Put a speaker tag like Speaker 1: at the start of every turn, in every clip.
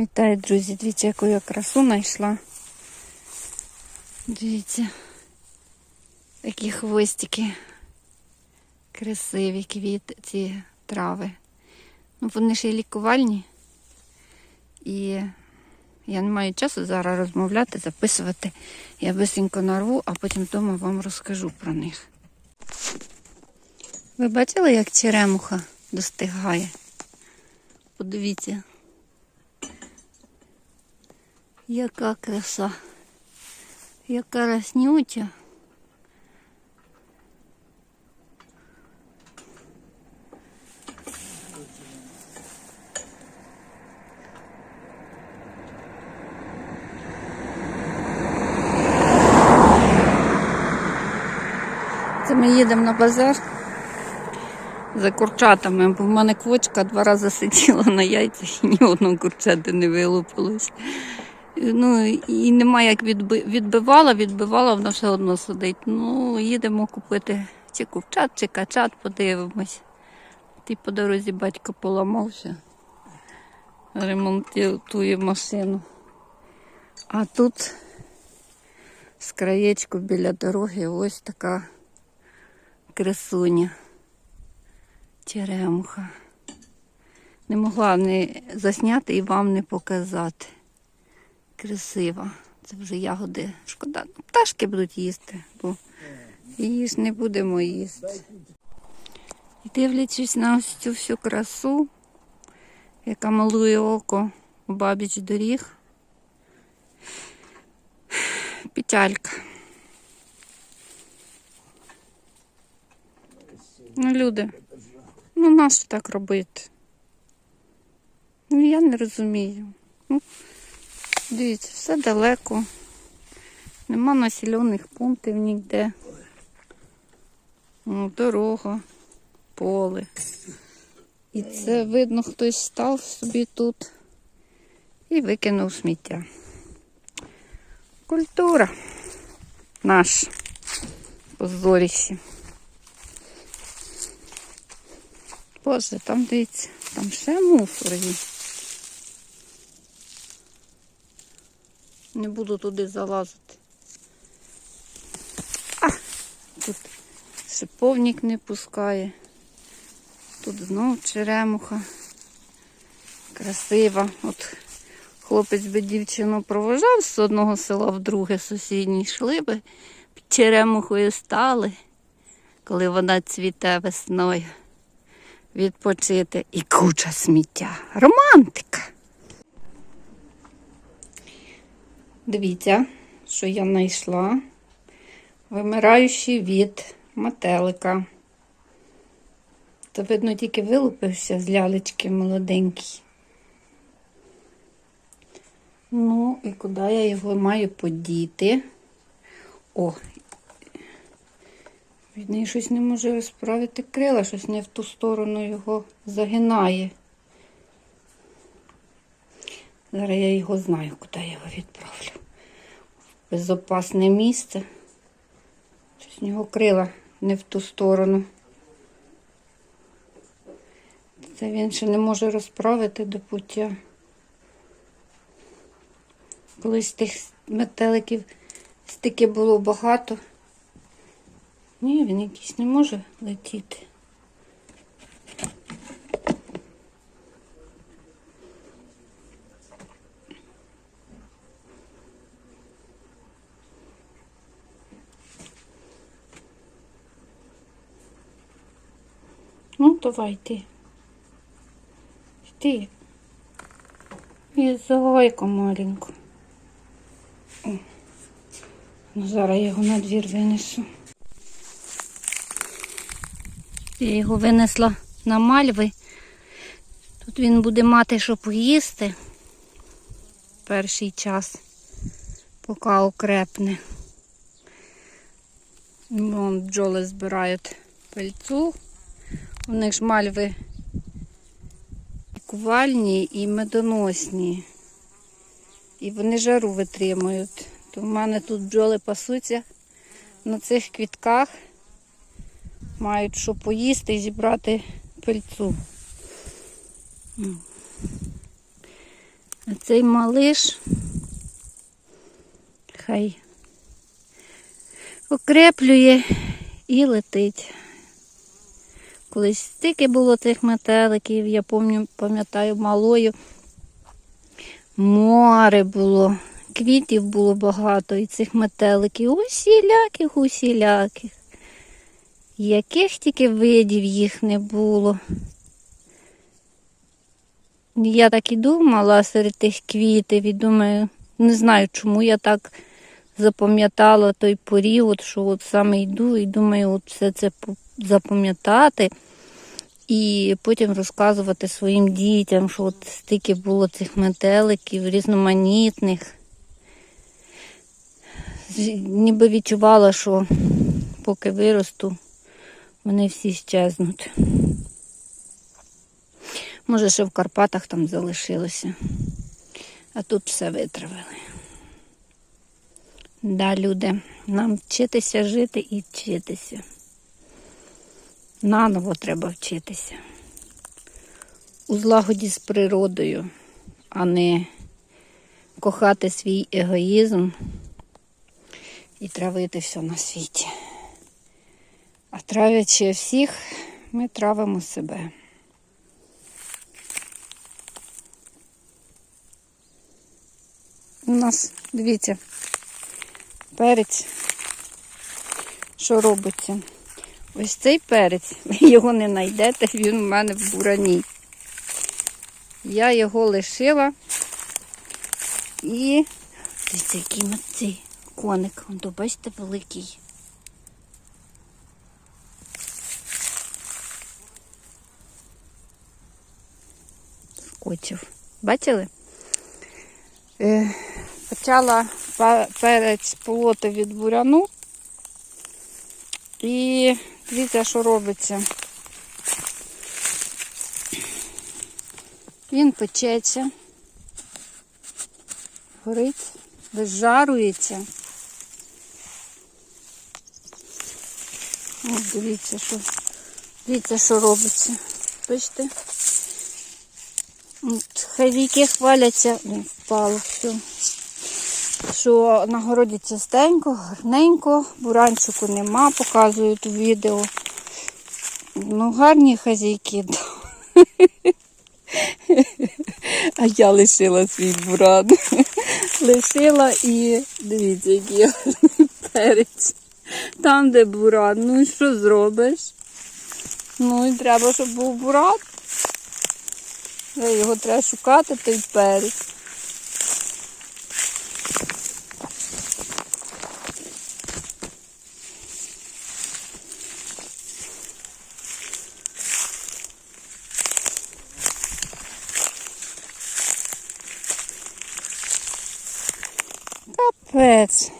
Speaker 1: Вітаю, друзі! Дивіться, яку я красу знайшла. Дивіться, такі хвостики красиві квіти, ці трави. Ну, вони ж і лікувальні. І я не маю часу зараз розмовляти, записувати. Я бисенько нарву, а потім вдома вам розкажу про них. Ви бачили, як черемуха достигає? Подивіться. Яка краса, яка раснюча. Це ми їдемо на базар за курчатами, бо в мене квочка два рази сиділа на яйцях і ні одного курчати не вилупилось. Ну і немає як відби... відбивала, відбивала, вона все одно сидить. Ну, їдемо купити чи курчат, чи качат, подивимось. Ти по дорозі батько поламався, ремонтує машину. А тут з краєчку біля дороги ось така красуня. Черемуха. Не могла не засняти і вам не показати. Красива. Це вже ягоди. Шкода. Ну, Пташки будуть їсти, бо її ж не будемо їсти. І дивлячись на ось цю всю красу, яка малує око у бабіч доріг. Печалька. Ну, люди, ну нащо так робити? Ну, я не розумію. Ну, дивіться, все далеко. Нема населених пунктів ніде. Ну, дорога, поле. І це видно, хтось став собі тут і викинув сміття. Культура наш позоріще. Боже, там дивіться, там ще мусор є. Не буду туди залазити. А, тут шиповник не пускає. Тут знову черемуха. Красива. От хлопець би дівчину провожав з одного села в друге сусіднє, йшли би під черемухою стали, коли вона цвіте весною відпочити і куча сміття. Романтика. Дивіться, що я знайшла. Вимираючий від метелика. То, видно, тільки вилупився з лялечки молоденький. Ну, і куди я його маю подіти? О, від неї щось не може розправити крила, щось не в ту сторону його загинає. Зараз я його знаю, куди я його відправлю. Безопасне місце. Щось в нього крила не в ту сторону. Це він ще не може розправити до пуття. Колись тих метеликів стільки було багато. Ні, він якийсь не може летіти. Ну, давай йди. І зайку маленьку. Ну, зараз я його на двір винесу. Я його винесла на мальви. Тут він буде мати, що поїсти перший час, поки окрепне. Вон бджоли збирають пильцу. У них ж мальви лікувальні і медоносні. І вони жару витримують. То в мене тут бджоли пасуться на цих квітках мають що поїсти і зібрати пильцу. А цей малиш хай окреплює і летить. Колись стільки було цих метеликів, я пам'ятаю, малою. Море було, квітів було багато і цих метеликів, усіляких, усіляких. Яких тільки видів їх не було. Я так і думала серед тих квітів і думаю, не знаю, чому я так запам'ятала той період, що от саме йду і думаю, от все це запам'ятати і потім розказувати своїм дітям, що от стільки було цих метеликів різноманітних. Ніби відчувала, що поки виросту, вони всі щезнуть. Може, ще в Карпатах там залишилося. А тут все витравили. Да, люди, нам вчитися жити і вчитися. Наново треба вчитися. У злагоді з природою, а не кохати свій егоїзм і травити все на світі. А травячи всіх, ми травимо себе. У нас, дивіться, перець, що робиться. Ось цей перець, ви його не знайдете, він у мене в бурані. Я його лишила і дивіться, який цей коник. Он, то, бачите, великий. Скочив. Бачили? Е, почала перець полоти від буряну. І дивіться, що робиться. Він печеться, горить, безжарується. Ось дивіться, що, дивіться, що робиться. Бачите? От, Хавіки хваляться, впало все. Що на городі чистенько, гарненько, буранчику нема, показують у відео. Ну, гарні хазяйки. А я лишила свій буран. Лишила і дивіться, який перець. Там, де буран, ну і що зробиш? Ну і треба, щоб був буран. Його треба шукати, той перець. Капець.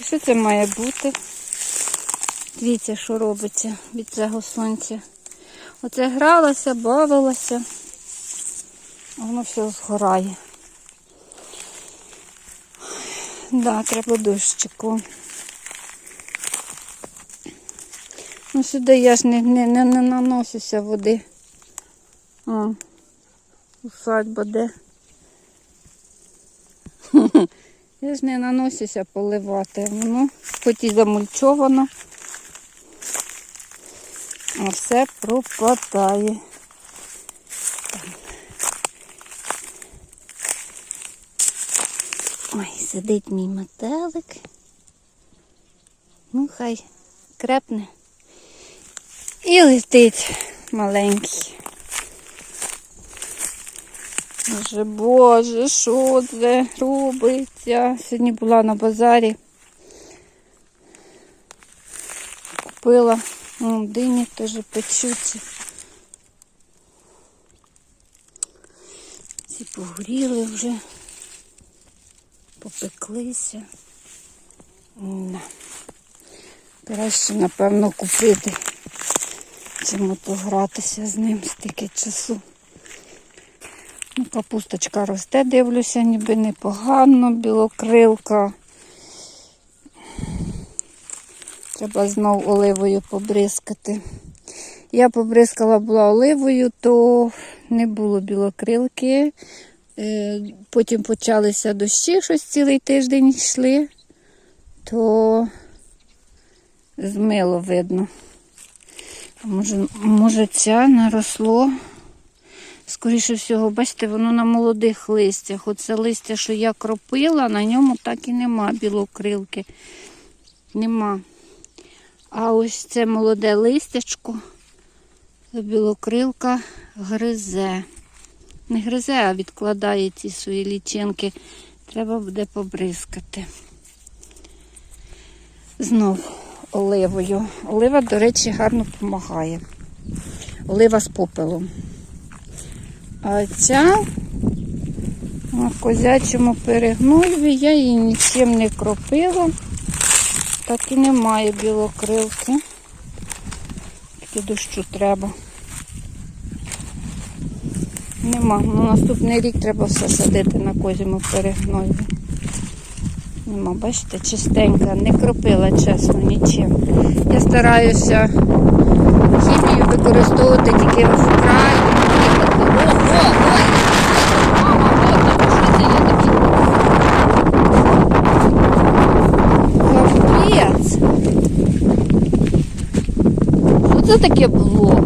Speaker 1: І Що це має бути? Дивіться, що робиться від цього сонця. Оце гралася, бавилася, воно все згорає. Да, треба дощику. Ну сюди я ж не, не, не, не наносюся води. А, усадьба де. Я ж не наносюся поливати. Воно хоч і замульчовано, а все пропадає. Ой, сидить мій метелик. Ну, хай крепне. І летить маленький. Боже, Боже, що це робиться? Сьогодні була на базарі. Купила Вон, дині теж печуться. Ці погоріли вже, попеклися. На. Краще, напевно, купити, чим ото гратися з ним стільки часу. Ну, капусточка росте, дивлюся, ніби непогано, білокрилка. Треба знов оливою побризкати. Я побризкала була оливою, то не було білокрилки. Е, Потім почалися дощі, щось цілий тиждень йшли, то змило видно. Може, може ця наросло. Скоріше всього, бачите, воно на молодих листях. Оце листя, що я кропила, на ньому так і нема білокрилки. Нема. А ось це молоде листячко, білокрилка гризе. Не гризе, а відкладає ці свої лічинки. Треба буде побризкати. Знов оливою. Олива, до речі, гарно допомагає. Олива з попелом. А ця на козячому перегноєві я її нічим не кропила. Так і немає білокрилки. Тільки дощу треба. Нема. Ну, наступний рік треба все садити на козьому перегноєві. Нема, бачите, чистенька, не кропила, чесно, нічим. Я стараюся хімію використовувати тільки вкрай. О, о, ой! Мама, о, що це я такі? Капець! Що це таке було?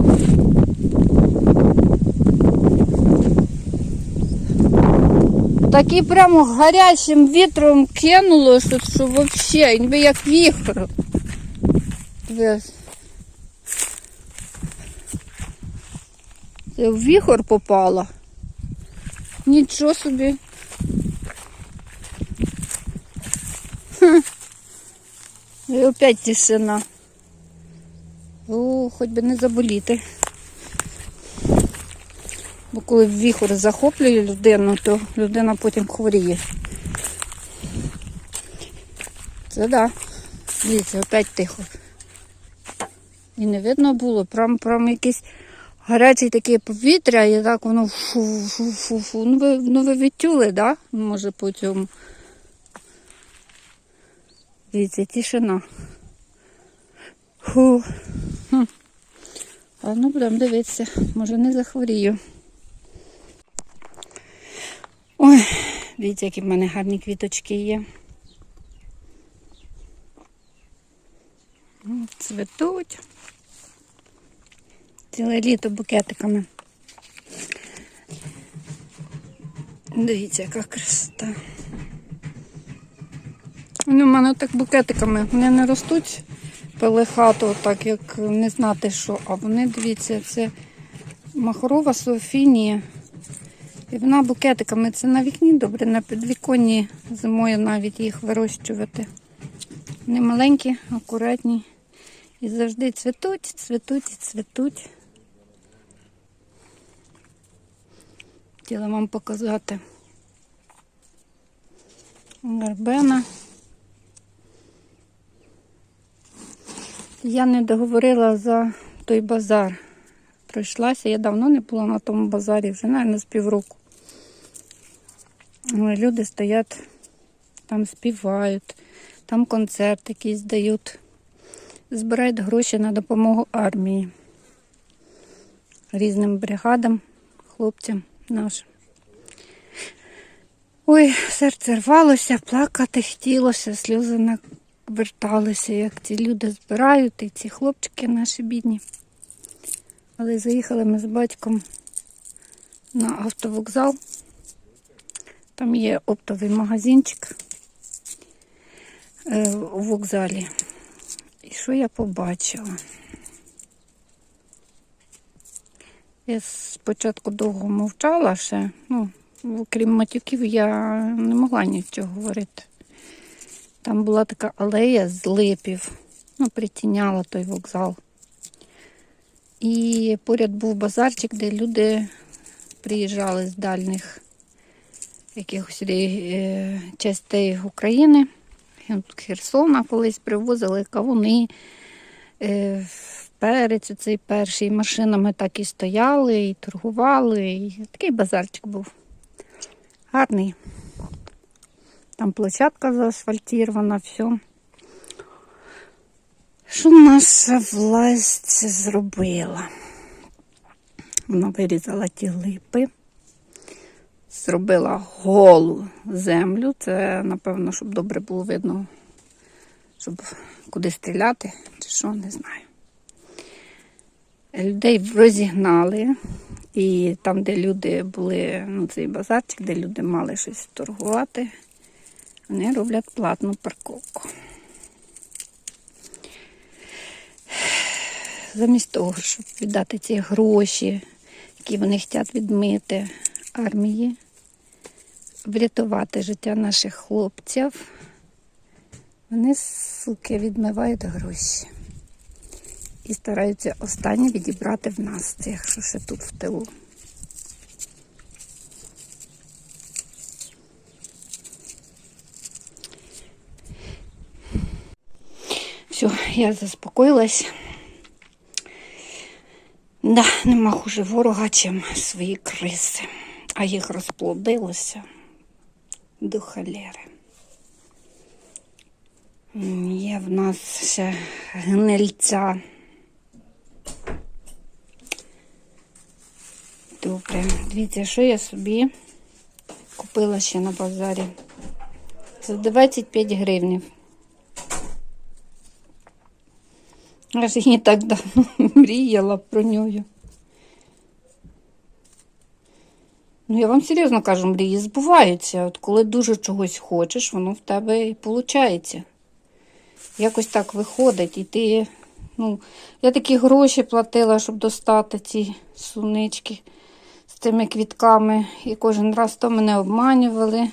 Speaker 1: Такий прямо гарячим вітром кинуло, що, що взагалі, ніби як. Дивись. Це в віхор попала. Нічого собі. Хм. І опять тишина. О, хоч би не заболіти. Бо коли віхор захоплює людину, то людина потім хворіє. Це да. Дивіться, опять тихо. І не видно було, прям, прям якесь гаряче таке повітря, і так воно фу-фу-фу-фу. Ну ви, ну ви відчули, да? Може по цьому. Дивіться, тишина. Фу. Хм. А ну будемо дивитися, може не захворію. Ой, дивіться, які в мене гарні квіточки є. Цветуть. Ціле літо букетиками. Дивіться, яка красота. Вони в мене так букетиками. Вони не ростуть пелехато, так як не знати що. А вони, дивіться, це махрова Софінія. І вона букетиками. Це на вікні добре, на підвіконні зимою навіть їх вирощувати. Вони маленькі, акуратні. І завжди цвітуть, цвітуть і цвітуть. Хотіла вам показати. Гарбена. Я не договорила за той базар. Пройшлася, я давно не була на тому базарі, вже, навіть, з півроку. Люди стоять, там співають, там концерт якийсь дають, збирають гроші на допомогу армії, різним бригадам, хлопцям нашим. Ой, серце рвалося, плакати хотілося, сльози наверталися, як ці люди збирають, і ці хлопчики наші бідні. Але заїхали ми з батьком на автовокзал. Там є оптовий магазинчик е, у вокзалі. І що я побачила? Я спочатку довго мовчала ще, ну, окрім матюків, я не могла нічого говорити. Там була така алея з липів, ну, притіняла той вокзал. І поряд був базарчик, де люди приїжджали з дальніх якихось е, частей України. Херсона колись привозили кавуни, е, перець цей перший, машинами так і стояли, і торгували. І такий базарчик був. Гарний. Там площадка заасфальтирована, все. Що наша власть зробила? Вона вирізала ті липи, зробила голу землю. Це, напевно, щоб добре було видно, щоб куди стріляти, чи що, не знаю. Людей розігнали. І там, де люди були, ну цей базарчик, де люди мали щось торгувати, вони роблять платну парковку. Замість того, щоб віддати ці гроші, які вони хочуть відмити армії, врятувати життя наших хлопців, вони, суки, відмивають гроші. І стараються останнє відібрати в нас, цих, що ще тут в тилу. Все, я заспокоїлась. Да, нема хуже ворога, чим свої криси. А їх розплодилося до холєри. М, Є в нас ще гнильця. Добре, дивіться, що я собі купила ще на базарі. За 25 гривнів. Аж і не так давно мріяла про нього. Ну, я вам серйозно кажу, мрії збуваються. От коли дуже чогось хочеш, воно в тебе і виходить. Якось так виходить, і ти. Ну, я такі гроші платила, щоб достати ці сунички з тими квітками. І кожен раз то мене обманювали.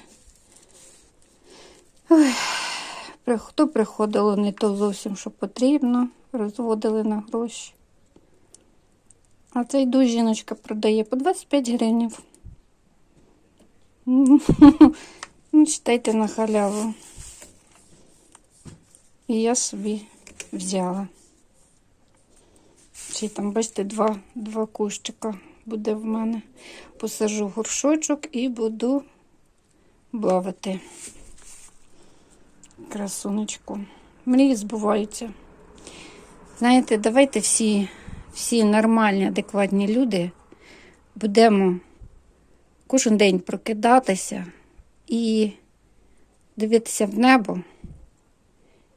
Speaker 1: Ой, хто приходило не то зовсім, що потрібно, розводили на гроші. А цей душ жіночка продає по 25 гривень. Ну, читайте на халяву. І я собі взяла. Ще там, бачите, два, два кущика буде в мене. Посажу горшочок і буду бавити красунечку. Мрії збуваються. Знаєте, давайте всі, всі нормальні, адекватні люди будемо кожен день прокидатися і дивитися в небо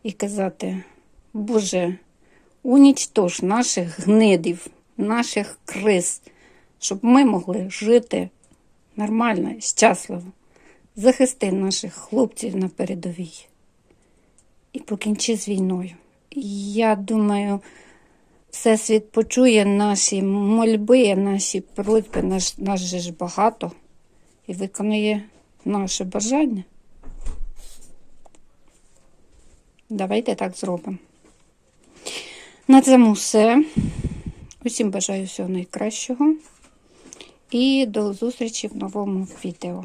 Speaker 1: і казати, Боже, унічтож наших гнидів, наших криз, щоб ми могли жити нормально, щасливо, захисти наших хлопців на передовій і покінчи з війною. Я думаю, Всесвіт почує наші мольби, наші просьби, наш, нас же ж багато і виконує наше бажання. Давайте так зробимо. На цьому все. Усім бажаю всього найкращого. І до зустрічі в новому відео.